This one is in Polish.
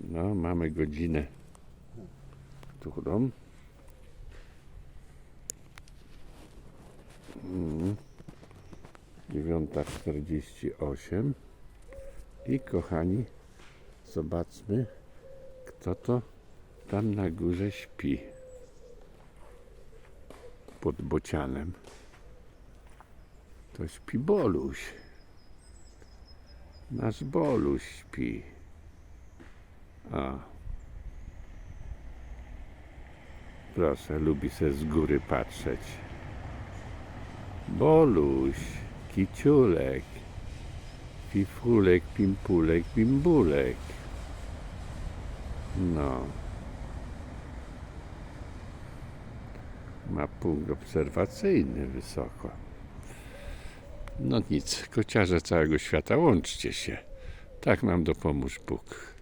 No, mamy godzinę którą? Mm. 9.48 i kochani, zobaczmy, kto to tam na górze śpi pod bocianem. To śpi Boluś. Nasz Boluś śpi. A. Proszę, lubi se z góry patrzeć. Boluś, kiciulek, fifulek, pimpulek, bimbulek. No. Ma punkt obserwacyjny wysoko. No nic, kociarze całego świata, łączcie się. Tak nam dopomóż Bóg.